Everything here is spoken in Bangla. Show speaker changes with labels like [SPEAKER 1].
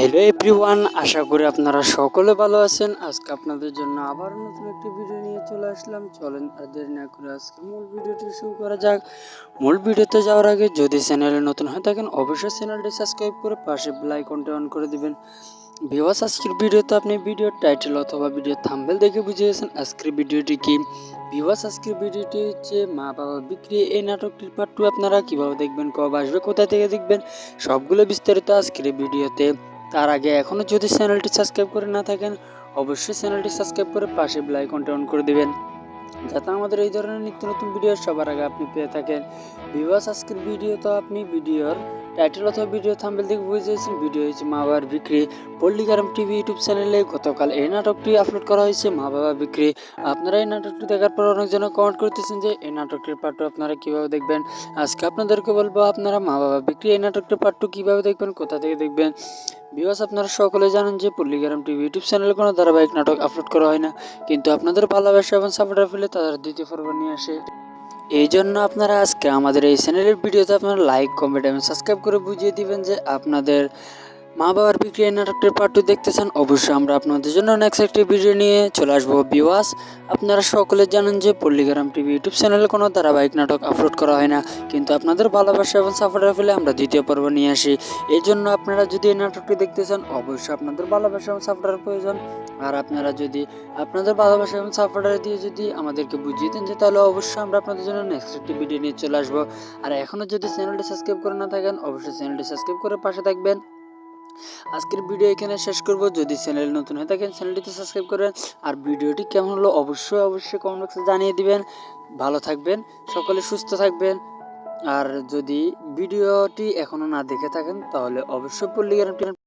[SPEAKER 1] হ্যালো এভরিওয়ান, আশা করি আপনারা সকলে ভালো আছেন। আজকে আপনাদের জন্য আবার নতুন একটি ভিডিও নিয়ে চলে আসলাম। চলেন আর দেরি না করে আজকে মূল ভিডিওটি শুরু করা যাক। মূল ভিডিওতে যাওয়ার আগে যদি চ্যানেলে নতুন হয়ে থাকেন, অবশ্যই চ্যানেলটি সাবস্ক্রাইব করে পাশে আইকনটি অন করে দিবেন। ভিওয়াস আজকের ভিডিওতে আপনি ভিডিওর টাইটেল অথবা ভিডিও থাম্বেল দেখে বুঝে গেছেন আজকের ভিডিওটি কি। ভিওয়াস আজকের ভিডিওটি হচ্ছে মা বাবা বিক্রি এই নাটকটির পার্ট টু আপনারা কীভাবে দেখবেন, কবে আসবে কোথা থেকে দেখবেন, সবগুলো বিস্তারিত আজকের ভিডিওতে তার আগে এখনও যদি চ্যানেলটি সাবস্ক্রাইব করে না থাকেন, অবশ্যই চ্যানেলটি সাবস্ক্রাইব করে পাশে আইকনটি অন করে দেবেন। যাতে আমাদের এই ধরনের নিত্য নতুন ভিডিও সবার আগে আপনি পেয়ে থাকেন। ভিউয়ার্স, আজকের ভিডিও তো আপনি ভিডিওর টাইটেল অথবা ভিডিও থাম্বেল দেখে বুঝেছেন ভিডিও হয়েছে মা বাবার বিক্রি। পল্লিকারাম টিভি ইউটিউব চ্যানেলে গতকাল এই নাটকটি আপলোড করা হয়েছে, মা বাবা বিক্রি। আপনারা এই নাটকটি দেখার পর অনেকজন কমেন্ট করতেছেন যে, এই নাটকটির পার্টও আপনারা কীভাবে দেখবেন? আজকে আপনাদেরকে বলব আপনারা মা বাবা বিক্রি এই নাটকটির পার্ট কীভাবে দেখবেন, কোথা থেকে দেখবেন? বিকজ আপনারা সকলে জানেন যে, পল্লিগ্রাম টিভি ইউটিউব চ্যানেলে কোনো ধারাবাহিক নাটক আপলোড করা হয় না। কিন্তু আপনাদের ভালোবাসা এবং সাপোর্টার ফেলে তাদের দ্বিতীয় পর্ব নিয়ে আসে। এই জন্য আপনারা আজকে আমাদের এই চ্যানেলের ভিডিওতে আপনারা লাইক কমেন্ট এবং সাবস্ক্রাইব করে বুঝিয়ে দিবেন যে আপনাদের মা বাবার বিক্রি এই নাটকটির পার্ট টু দেখতে চান অবশ্যই আমরা আপনাদের জন্য নেক্সট একটি ভিডিও নিয়ে চলে আসব। বিওয়াস আপনারা সকলে জানেন যে পল্লিগ্রাম টিভি ইউটিউব চ্যানেলে কোনো ধারাবাহিক নাটক আপলোড করা হয় না। কিন্তু আপনাদের ভালোবাসা এবং সাপোর্টার ফেলে আমরা দ্বিতীয় পর্ব নিয়ে আসি। এই জন্য আপনারা যদি এই নাটকটি দেখতে চান, অবশ্যই আপনাদের ভালোবাসা এবং সাপোর্টার প্রয়োজন। আর আপনারা যদি আপনাদের ভালোবাসা এবং সাপোর্টার দিয়ে যদি আমাদেরকে বুঝিয়ে দেন যে, তাহলে অবশ্যই আমরা আপনাদের জন্য নেক্সট একটি ভিডিও নিয়ে চলে আসব। আর এখনও যদি চ্যানেলটি সাবস্ক্রাইব করে না থাকেন, অবশ্যই চ্যানেলটি সাবস্ক্রাইব করে পাশে থাকবেন। আজকের ভিডিও এখানে শেষ করব। যদি চ্যানেল নতুন হয়ে থাকেন, চ্যানেলটিতে সাবস্ক্রাইব করেন আর ভিডিওটি কেমন হলো অবশ্যই অবশ্যই কমেন্ট বক্সে জানিয়ে দিবেন। ভালো থাকবেন, সকলে সুস্থ থাকবেন। আর যদি ভিডিওটি এখনও না দেখে থাকেন, তাহলে অবশ্যই পল্লী গ্যারান্টি